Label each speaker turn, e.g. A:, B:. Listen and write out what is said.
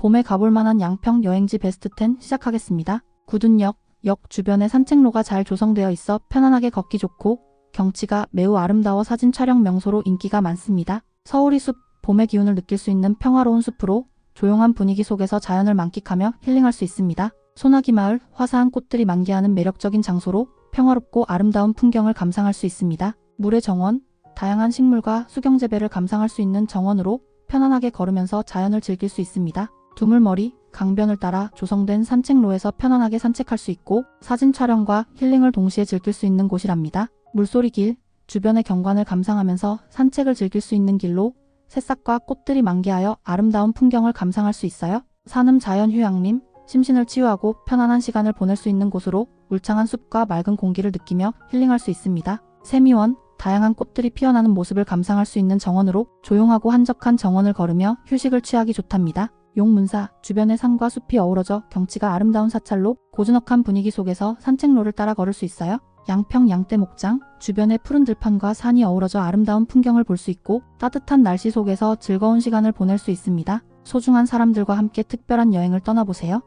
A: 봄에 가볼 만한 양평 여행지 베스트 10 시작하겠습니다. 구둔역, 역 주변에 산책로가 잘 조성되어 있어 편안하게 걷기 좋고 경치가 매우 아름다워 사진 촬영 명소로 인기가 많습니다. 서울이 숲, 봄의 기운을 느낄 수 있는 평화로운 숲으로 조용한 분위기 속에서 자연을 만끽하며 힐링할 수 있습니다. 소나기 마을, 화사한 꽃들이 만개하는 매력적인 장소로 평화롭고 아름다운 풍경을 감상할 수 있습니다. 물의 정원, 다양한 식물과 수경 재배를 감상할 수 있는 정원으로 편안하게 걸으면서 자연을 즐길 수 있습니다. 두물머리, 강변을 따라 조성된 산책로에서 편안하게 산책할 수 있고 사진 촬영과 힐링을 동시에 즐길 수 있는 곳이랍니다. 물소리 길, 주변의 경관을 감상하면서 산책을 즐길 수 있는 길로 새싹과 꽃들이 만개하여 아름다운 풍경을 감상할 수 있어요. 산음 자연휴양림, 심신을 치유하고 편안한 시간을 보낼 수 있는 곳으로 울창한 숲과 맑은 공기를 느끼며 힐링할 수 있습니다. 세미원, 다양한 꽃들이 피어나는 모습을 감상할 수 있는 정원으로 조용하고 한적한 정원을 걸으며 휴식을 취하기 좋답니다. 용문사, 주변의 산과 숲이 어우러져 경치가 아름다운 사찰로 고즈넉한 분위기 속에서 산책로를 따라 걸을 수 있어요. 양평 양떼 목장, 주변의 푸른 들판과 산이 어우러져 아름다운 풍경을 볼 수 있고 따뜻한 날씨 속에서 즐거운 시간을 보낼 수 있습니다. 소중한 사람들과 함께 특별한 여행을 떠나보세요.